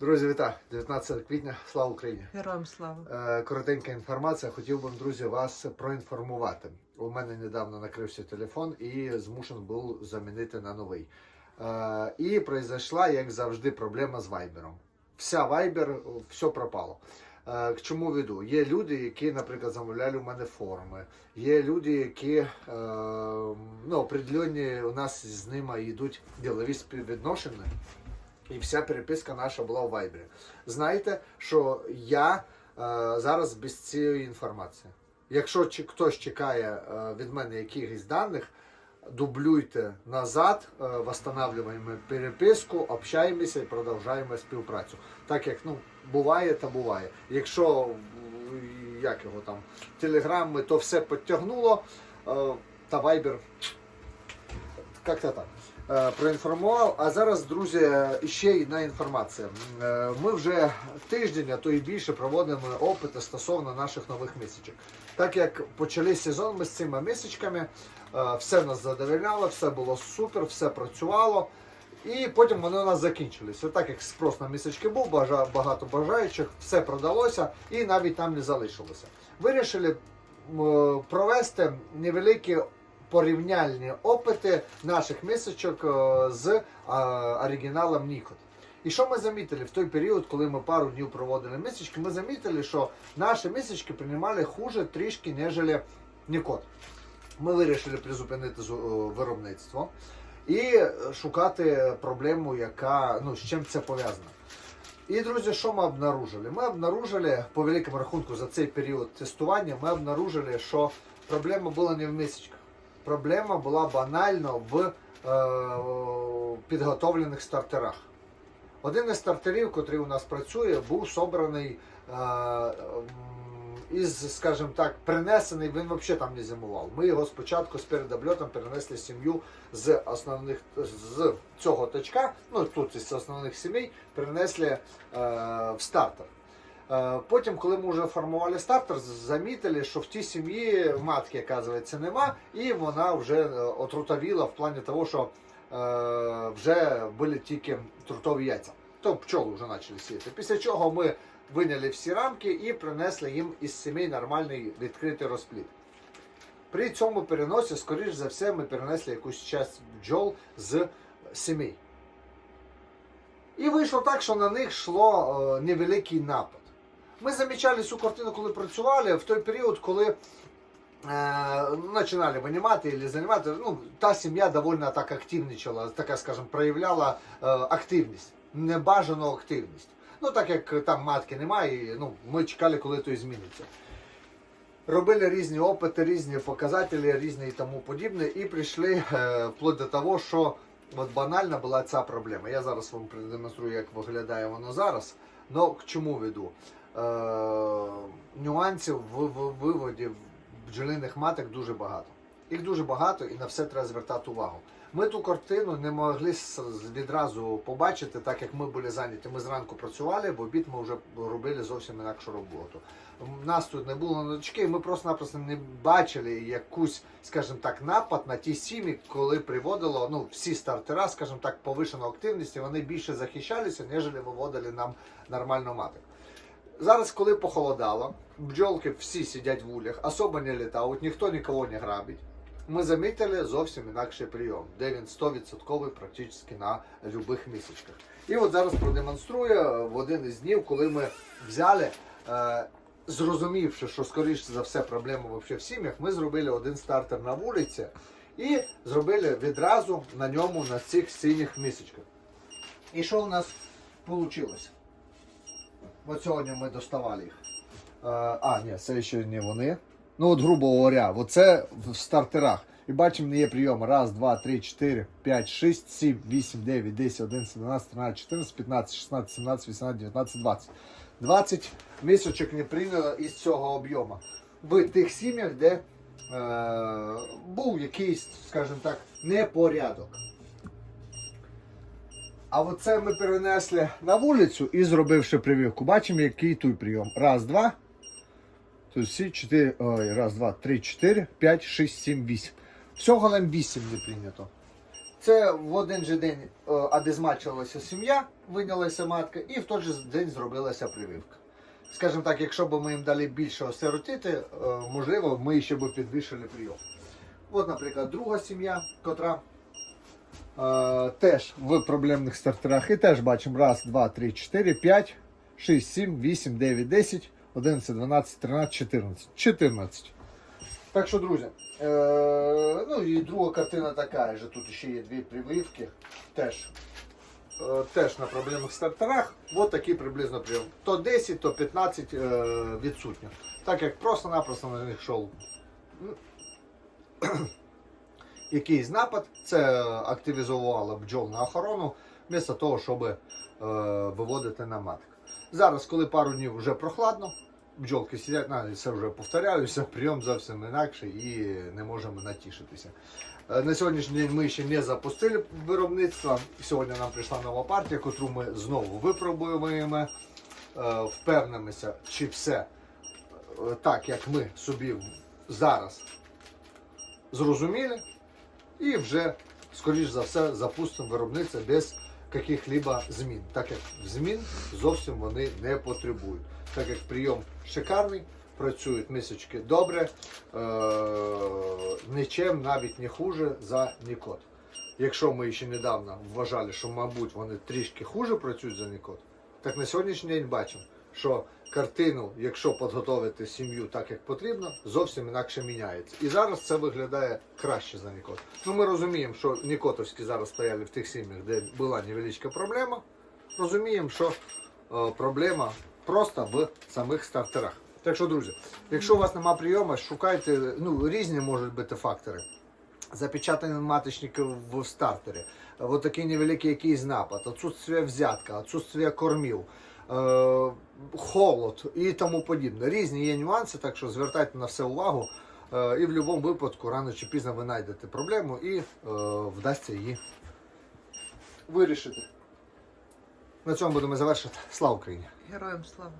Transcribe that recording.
Друзі, вітаю! 19 квітня, слава Україні! Героям слава. Е, Коротенька інформація. Хотів би, друзі, вас проінформувати. У мене недавно накрився телефон і змушений був замінити на новий. Е, І произошла, як завжди, проблема з вайбером. Вся вайбер, все пропало. Е, К чому веду? Є люди, які, наприклад, замовляли у мене форми. Є люди, які ну, определенні у нас з ними йдуть ділові співвідношення. І вся переписка наша була в Вайбері. Знаєте, що я е, зараз без цієї інформації. Якщо чи хтось чекає е, від мене якихось даних, дублюйте назад, е, восстанавливаємо переписку, общаємося і продовжуємо співпрацю. Так як ну, буває, та буває. Якщо як його там, телеграми, то все підтягнуло, е, та Viber як-то так. Е, Проінформував. А зараз, друзі, ще одна інформація. Е, Ми вже тиждень, а то і більше проводимо опити стосовно наших нових місячок. Так як почали сезон ми з цими місячками, е, все нас задовольняло, все було супер, все працювало. І потім вони у нас закінчилися. Так як спрос на місячки був, багато бажаючих, все продалося і навіть там не залишилося. Вирішили провести невеликі порівняльні опити наших місячок е, з е, оригіналом Нікот. І що ми замітили в той період, коли ми пару днів проводили місячки, ми замітили, що наші місячки приймали хуже трішки, ніж Нікот. Ми вирішили призупинити е, виробництво і шукати проблему, яка ну з чим це пов'язано. І, друзі, що ми обнаружили? Ми обнаружили, по великому рахунку, за цей період тестування, ми обнаружили, що проблема була не в місячках. Проблема була банально в е, підготовлених стартерах. Один із стартерів, який у нас працює, був собраний е, із, скажімо так, принесений, він взагалі там не зимував. Ми його спочатку з передобльотом перенесли сім'ю з основних з цього точка, ну тут із основних сімей, перенесли е, в стартер. Е, Потім, коли ми вже формували стартер, замітили, що в тій сім'ї матки, оказується, нема, і вона вже е, отрутовіла в плані того, що е, вже були тільки трутові яйця. То пчоли вже почали сіяти. Після чого ми виняли всі рамки і принесли їм із сімей нормальний відкритий розплід. При цьому переносі, скоріш за все, ми перенесли якусь часть бджол з сімей. І вийшло так, що на них йшло невеликий напад. Ми замічали цю картину, коли працювали в той період, коли е, починали винімати або займати, ну, та сім'я доволі так активничала, така, скажімо, проявляла е, активність, небажану активність. Ну, так як там матки немає, і, ну, ми чекали, коли то зміниться. Робили різні опити, різні показателі, різні і тому подібне, і прийшли е, вплоть до того, що от банальна була ця проблема. Я зараз вам продемонструю, як виглядає воно зараз. Но к чому веду? Е, нюансів в, виводі бджолиних маток дуже багато. Їх дуже багато і на все треба звертати увагу. Ми ту картину не могли відразу побачити, так як ми були зайняті. Ми зранку працювали, в обід ми вже робили зовсім інакшу роботу. Нас тут не було ночки, і ми просто-напросто не бачили якусь, скажімо так, напад на ті сім'ї, коли приводило ну, всі стартера, скажімо так, повишену активність, і вони більше захищалися, ніж виводили нам нормально маток. Зараз, коли похолодало, бджолки всі сидять в улях, особо не літають, ніхто нікого не грабить. Ми замітили зовсім інакший прийом, де він 100% практично на будь-яких місячках. І от зараз продемонструю в один із днів, коли ми взяли, е, зрозумівши, що скоріше за все проблема в сім'ях, ми зробили один стартер на вулиці і зробили відразу на ньому на цих синіх місячках. І що у нас вийшло? От сьогодні ми доставали їх. Е, а, ні, це ще не вони. Ну от, грубо говоря, оце в стартерах. І бачимо, є прийом. Раз, два, три, чотири, п'ять, шість, сім, вісім, дев'ять, десять, одинадцять, дванадцять, тринадцять, чотирнадцять, п'ятнадцять, шістнадцять, сімнадцять, вісімнадцять, дев'ятнадцять, двадцять. 20 місячок не прийняло із цього об'єму. В тих сім'ях, де е, був якийсь, скажімо так, непорядок. А оце ми перенесли на вулицю і зробивши прививку. Бачимо, який тут прийом. Раз, два. Тут всі чотири. Ой, раз, два, три, чотири, п'ять, шість, сім, вісім. Всього нам вісім не прийнято. Це в один же день е, обезмачувалася сім'я, винялася матка, і в той же день зробилася прививка. Скажімо так, якщо б ми їм дали більше осиротити, е, можливо, ми ще б підвищили прийом. От, наприклад, друга сім'я, котра е, теж в проблемних стартерах. І теж бачимо раз, два, три, чотири, п'ять, шість, сім, вісім, дев'ять, десять, одинадцять, дванадцять, тринадцять, чотирнадцять. Чотирнадцять. Так що, друзі, е, ну і друга картина така же. Тут ще є дві прививки. Теж, е, теж на проблемних стартерах. От такий приблизно прийом. То 10, то 15 е, відсутньо. Так як просто-напросто на них йшов якийсь напад, це активізувало бджол на охорону, вмісто того, щоб е, виводити на маток. Зараз, коли пару днів вже прохладно, бджолки сидять, на, це вже повторяюся, прийом зовсім інакший і не можемо натішитися. Е, На сьогоднішній день ми ще не запустили виробництво. Сьогодні нам прийшла нова партія, яку ми знову випробуємо, е, впевнимося, чи все е, так, як ми собі зараз зрозуміли, і вже, скоріш за все, запустимо виробництво без яких-либо змін, так як змін зовсім вони не потребують. Так як прийом шикарний, працюють мисочки добре, е- нічим навіть не хуже за Нікот. Якщо ми ще недавно вважали, що, мабуть, вони трішки хуже працюють за Нікот, так на сьогоднішній день бачимо, що картину, якщо підготовити сім'ю так, як потрібно, зовсім інакше міняється. І зараз це виглядає краще за Нікот. Ну, ми розуміємо, що Нікотовські зараз стояли в тих сім'ях, де була невеличка проблема. Розуміємо, що е, проблема просто в самих стартерах. Так що, друзі, якщо у вас нема прийому, шукайте, ну, різні можуть бути фактори. Запечатаний маточник в стартері, вот такий невеликий якийсь напад, отсутствие взятка, отсутствие кормів, холод і тому подібне. Різні є нюанси, так що звертайте на все увагу. Е, і в будь-якому випадку рано чи пізно ви знайдете проблему і е, вдасться її вирішити. На цьому будемо завершити. Слава Україні! Героям слава.